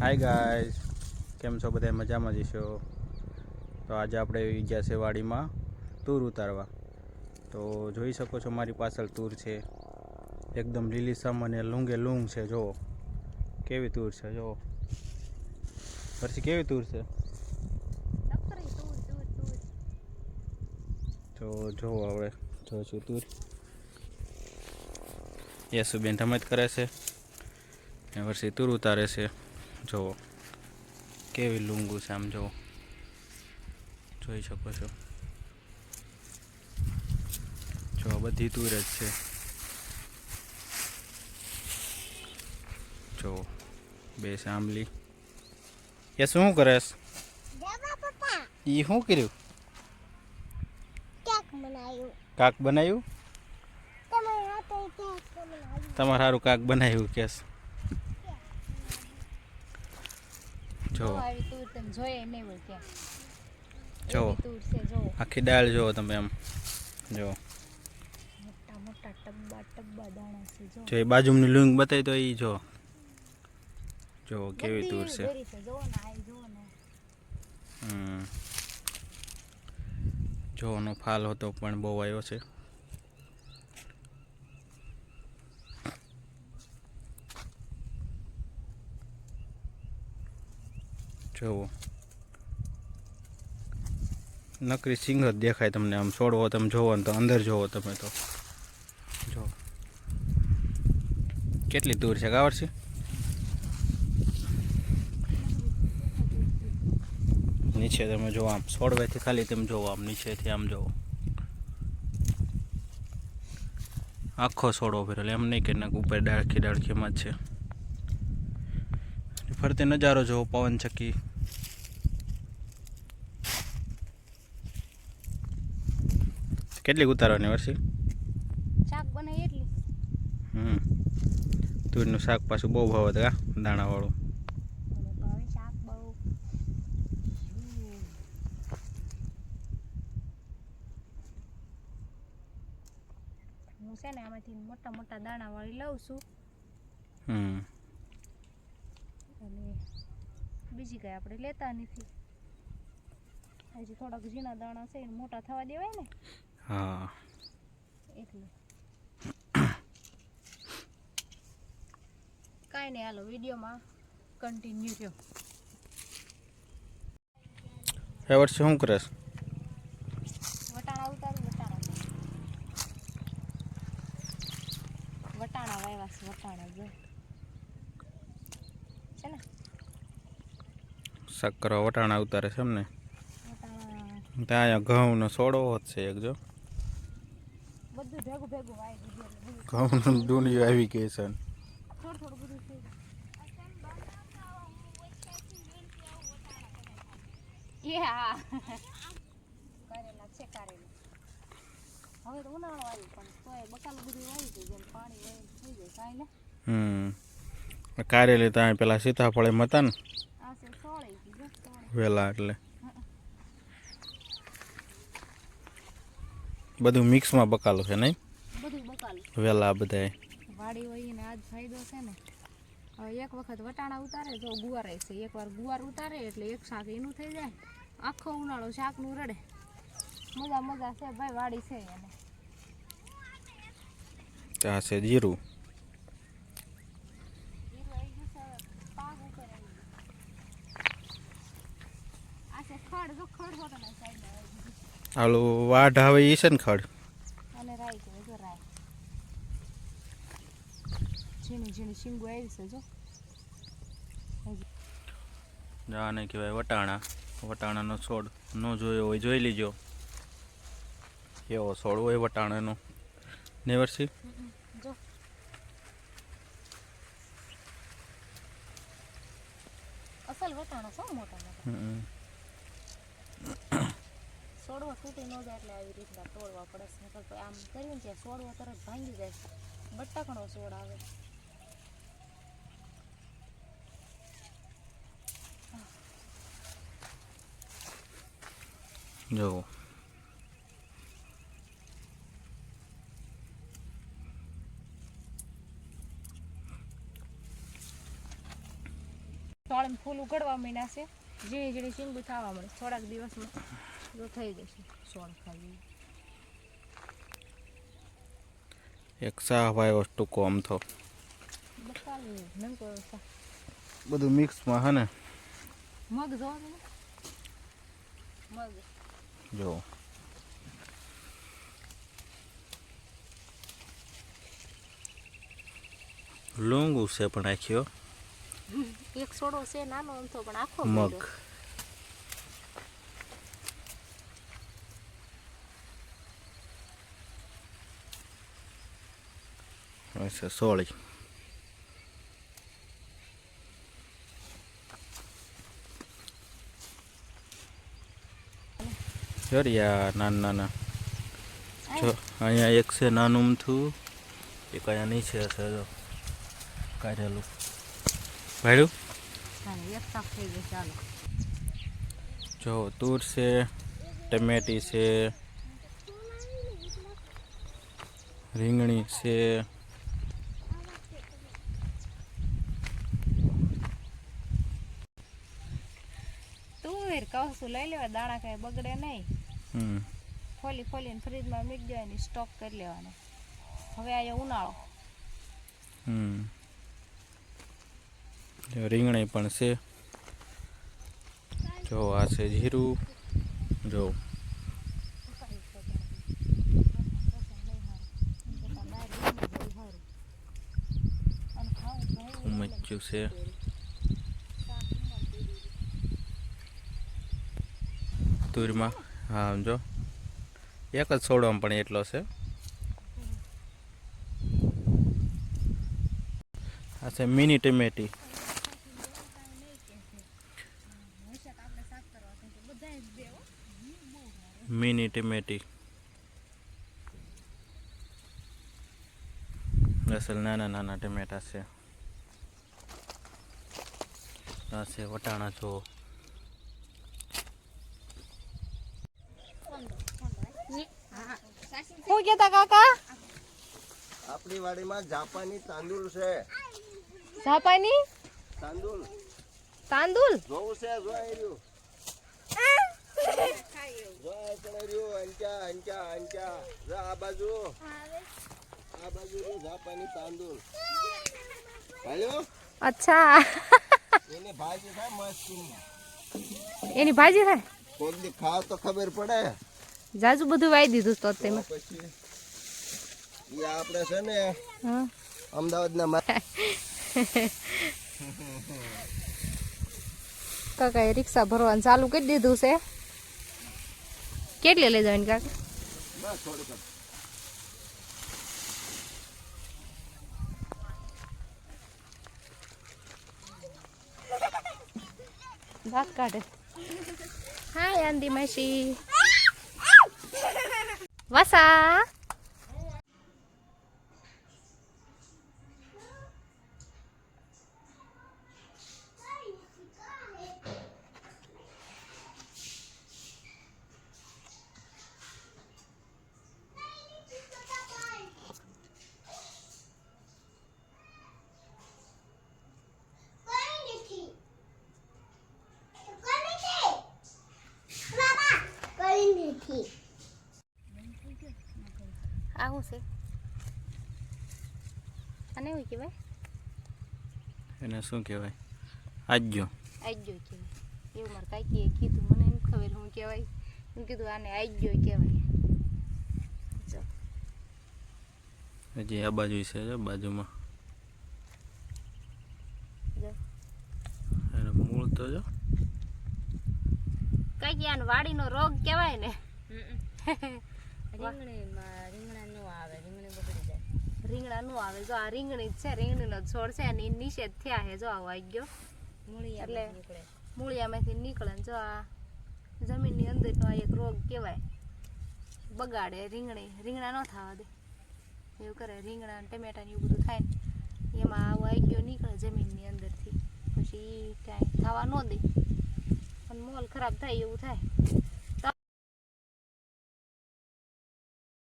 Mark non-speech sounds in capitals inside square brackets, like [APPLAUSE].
Hi guys કેમ છો બધા? મજામાં જશો તો આજે આપણે ગયા છે વાડીમાં તૂર ઉતારવા. તો જોઈ શકો છો મારી પાછળ તૂર છે. એકદમ લીલીસમ અને લૂંગે લૂંગ છે જુઓ કેવી તૂર છે જુઓ પછી કેવી તૂર છે? તું જુઓ આપણે જોઈશું તૂર. યશુબેન રમત કરે છે. વર્ષી તૂર ઉતારે છે. જુઓ કેવી લૂંગું છે આમ જુઓ જોઈ શકો છો. જો બધી તૂર જ છે. જો બે સાંભળી એ શું કરેશ? એ ઈ શું કર્યું? કાક બનાવ્યું. તમારે સારું કાક બનાવ્યું કેસ. જો. આવી તું તમે જોઈએ નહીં હોય ત્યાં જો. તુર છે જો. આખી દાળ જુઓ તમે એમ. જો. મોટા મોટા ટબ્બા ટબ્બા દાણા છે જો. જો એ બાજુની લુંગ બતાવી તો એ જો. જો કેવી તૂર છે. દોરી છે જો ને આ જો ને. હમ. જોનો ફાલ હતો પણ બહુ આવ્યો છે. જોવો નકરી સિંગ જ દેખાય તમને આમ છોડવો, તમે જોવો ને તો અંદર જોવો તમે તો. જો. કેટલી દૂર છે? ખબર છે? નીચે તમે જો આમ સોળવેથી ખાલી તમે જોવો, આમ નીચેથી આમ જોવો. આખો સોડો ફેરેલો એમ નહીં કે ના ઉપર ડાળખી ડાળખીમાં જ છે. ફરતે નજારો જોવો પવન ચક્કી કેટલી ઉતારવાની વર્ષી શાક બનાવી એટલી. હમ. તુરનું શાક પાછું બહુ ભાવ હતા દાણાવાળું. હું છે ને આમાંથી મોટા મોટા દાણા વાળી લઉં છું. હમ. અને બીજી કઈ આપણે લેતા નથી. હજી થોડાક ઝીણા દાણા છે મોટા થવા દેવાય ને. હા. એટલે કાંઈ નહીં હાલો વિડીયોમાં કન્ટિન્યુ થયો. એ વર્ષે શું કરેશ વટાણા ઉતારું વટાણા. વટાણા વાવ્યા છે વટાણા જો છે ને? વટાણા ઉતારે છે એમ ને ત્યાં ઘઉંનો સોડો જ છે એક જો. બધું ભેગું ભેગું વાવી દીધું ઘઉંનું ડુંડિયું આવી ગઈ છે. થોડું થોડું બધું થઈ જાય હા છે કારેલા. હવે તો ઉનાળો આવ્યો પણ તોય બકાલું બધું આવી ગયું જેમ પાણી વહી થઈ જાય કાંઈ ને. હમ. કારેલી ત્યાં પેલા સીતાફળે મતા ને? વહેલા એટલે. બધું મિક્સમાં બકાલું છે નહીં? બધું બકાલું વહેલા બધાય. વાડી વહીને આજ ફાયદો છે ને. હવે એક વખત વટાણા ઉતારે જો ગુવાર છે. એકવાર ગુવાર ઉતારે એટલે એક શાક એનું થઈ જાય. આખો ઉનાળો શાકનું રડે. મજા મજા છે ભાઈ વાડી છે એને. ત્યાં છે જીરું. આ ખડ જો ખડ આવી ગયું. આલું વાઢ આવે એ છે ને ખડ? અને રાઈ છે જો રાઈ. ઝીણી ઝીણી શીંગો આવી છે જો. આને કહેવાય વટાણા. વટાણાનો છોડ ન જોયો હોય જોઈ લીજો. એવો છોડ હોય વટાણાનો. ને વર્ષી? અસલ વટાણા છો મોટા મોટા હમ. સોડવો તૂટી ન જાય એટલે આવી રીતના તોડવા પડે છે. નકર તો આમ કરીને ત્યાં સોડવો તરત ભાંગી જાય બટાકણો સોડ આવે. જો. ફૂલ ઉગડવા માંડ્યા છે. ઝીણી ઝીણી ચીંગું થવા મળે થોડાક દિવસમાં. તો થઈ જશે. સોળ બધું મિક્સમાં હે ને? મગ જોવા મગ. જો. લૂંગુ ઉસે પણ આખ્યો એક છોડો છે નાનો આમ તો પણ આખો મગ. હશે સોળી જોરિયા નાના નાના. જો અહીંયા એક છે નાનું અમથું એક અહીંયા નીચે હશે જો. કાઢેલું. ભાડ્યું જો તૂર છે ટમેટી છે રીંગણી છે. તુવેર કહું લઈ લેવા દાણા કઈ બગડે નહીં. હમ. ફોલી ફોલીને ફ્રીજમાં મૂકી ને સ્ટોક કરી લેવાનો. હવે આ ઉનાળો. રીંગણી પણ છે. જો આ છે જીરું. જો. મચ્યું છે. તુરમાં. હા, જો. એક જ છોડવામાં પણ એટલો છે. આ છે મિની ટમેટી. મિની ટમેટી. અસલ નાના નાના ટમેટા છે. આ છે વટાણા જો. શું કેતા કાકા? આપણી વાડીમાં જાપાની તાંદુલ છે. ઝાપાની તાંદુલ તાંદુલ જોવું છે જોઈ રહ્યું. જોઈ પણ રહ્યું. અંચા અંચા અંચા. જો આ બાજુ. આ બાજુ રહ્યું જાપાની તાંદુલ હાલ્યો અચ્છા. એને ભાજી થાય મસ્ત એની. ભાજી થાય કોક દી ખાવ તો ખબર પડે. જાજુ બધું વાઈ દીધું તો તેમાં. આપણે છે ને હા. અમદાવાદના મા- [LAUGHS] એ રિક્ષા ભરવાનું ચાલુ કરી દીધું છે. કેટલી લઈ જવાની કાકા? દાંત કાઢે. હા આંદી માસી. વસા આ શું છે. આને એવું કહેવાય? એને શું કહેવાય? આજ્યો. આજ્યો કહેવાય. એવું મારે કાકીએ કીધું મને એમ ખબર હું કહેવાય. એમ કીધું આને આજ્યો કહેવાય. હજી આ બાજુ છે જો બાજુમાં. જો. મૂળ તો જો. કઈ આને વાડીનો રોગ કહેવાય ને? રીંગણીમાં રીંગણા નો આવે રીંગણી બગડી જાય રીંગણા નું આવે. જો આ રીંગણી જ છે રીંગણીનો છોડ છે અને નીચે થયા છે જો આવો આવી ગયો. એટલે મૂળિયામાંથી નીકળે જો આ જમીનની અંદરનો આ એક રોગ કહેવાય. બગાડે રીંગણી. રીંગણા ન થવા દે. એવું કરે રીંગણા ટમેટાને ટમેટા ને એવું બધું થાય ને એમાં આવો આવી ગયો નીકળે જમીનની અંદરથી. પછી કાંઈ થવા ન દે. અને મોલ ખરાબ થાય એવું થાય.